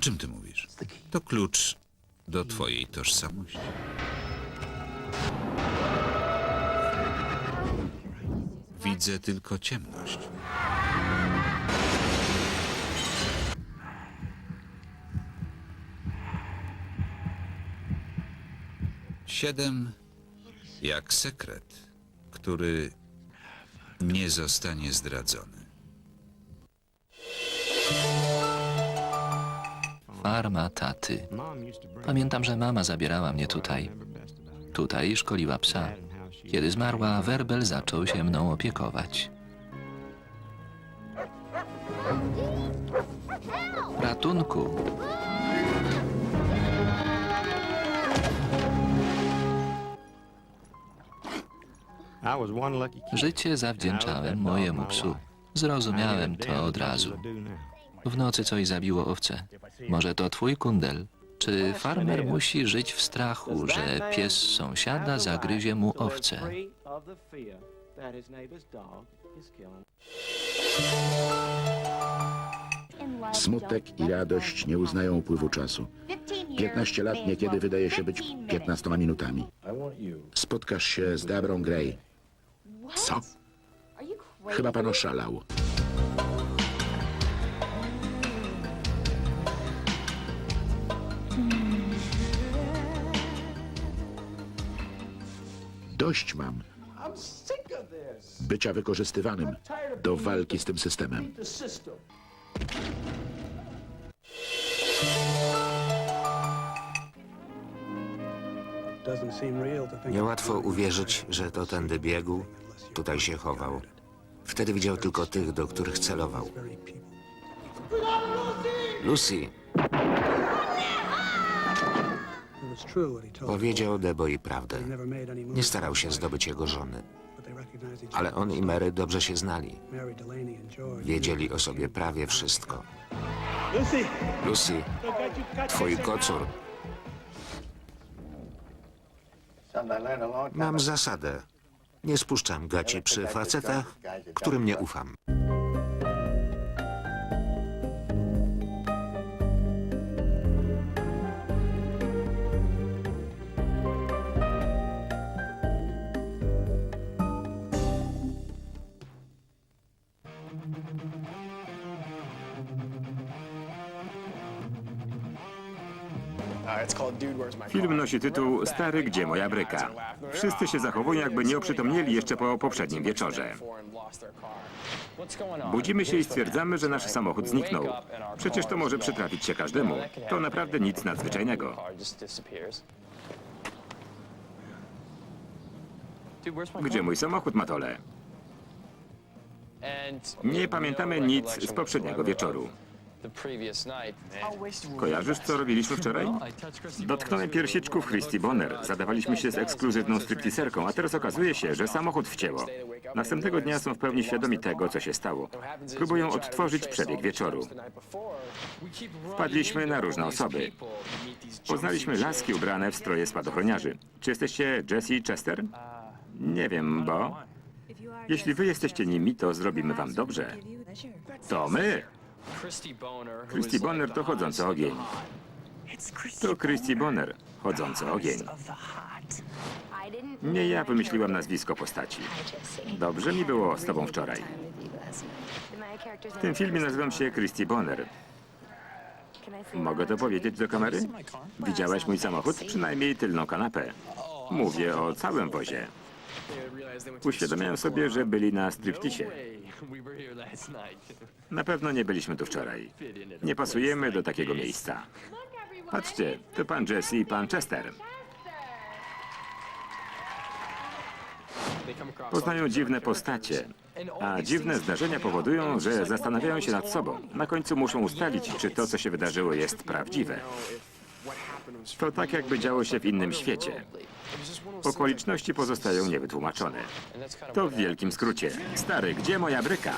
O czym ty mówisz? To klucz do twojej tożsamości. Widzę tylko ciemność. Siedem jak sekret, który nie zostanie zdradzony. Farma taty. Pamiętam, że mama zabierała mnie tutaj. Tutaj szkoliła psa. Kiedy zmarła, Werbel zaczął się mną opiekować. Ratunku! Życie zawdzięczałem mojemu psu. Zrozumiałem to od razu. W nocy coś zabiło owce. Może to twój kundel? Czy farmer musi żyć w strachu, że pies sąsiada zagryzie mu owce? Smutek i radość nie uznają upływu czasu. 15 lat niekiedy wydaje się być 15 minutami. Spotkasz się z Debrą Gray. Co? Chyba pan oszalał. Dość mam bycia wykorzystywanym do walki z tym systemem. Niełatwo uwierzyć, że to tędy biegł, tutaj się chował. Wtedy widział tylko tych, do których celował. Lucy powiedział Deboi prawdę. Nie starał się zdobyć jego żony, ale on i Mary dobrze się znali. Wiedzieli o sobie prawie wszystko. Lucy, twój kocur. Mam zasadę. Nie spuszczam gaci przy facetach, którym nie ufam. Film nosi tytuł Stary, gdzie moja bryka? Wszyscy się zachowują, jakby nie oprzytomnieli jeszcze po poprzednim wieczorze. Budzimy się i stwierdzamy, że nasz samochód zniknął. Przecież to może przytrafić się każdemu. To naprawdę nic nadzwyczajnego. Gdzie mój samochód, Matole? Nie pamiętamy nic z poprzedniego wieczoru. Kojarzysz, co robiliśmy wczoraj? Dotknąłem piersiczków Christy Bonner. Zadawaliśmy się z ekskluzywną stripteaserką, a teraz okazuje się, że samochód wcięło. Następnego dnia są w pełni świadomi tego, co się stało. Próbują odtworzyć przebieg wieczoru. Wpadliśmy na różne osoby. Poznaliśmy laski ubrane w stroje spadochroniarzy. Czy jesteście Jesse i Chester? Nie wiem, bo... Jeśli wy jesteście nimi, to zrobimy wam dobrze. To my! Christy Bonner to chodzący ogień. To Christy Bonner, chodzący ogień. Nie ja wymyśliłam nazwisko postaci. Dobrze mi było z tobą wczoraj. W tym filmie nazywam się Christy Bonner. Mogę to powiedzieć do kamery? Widziałaś mój samochód? Przynajmniej tylną kanapę. Mówię o całym wozie. Uświadamiałem sobie, że byli na striptisie. Na pewno nie byliśmy tu wczoraj. Nie pasujemy do takiego miejsca. Patrzcie, to pan Jesse i pan Chester. Poznają dziwne postacie, a dziwne zdarzenia powodują, że zastanawiają się nad sobą. Na końcu muszą ustalić, czy to, co się wydarzyło, jest prawdziwe. To tak, jakby działo się w innym świecie. Okoliczności pozostają niewytłumaczone. To w wielkim skrócie. Stary, gdzie moja bryka?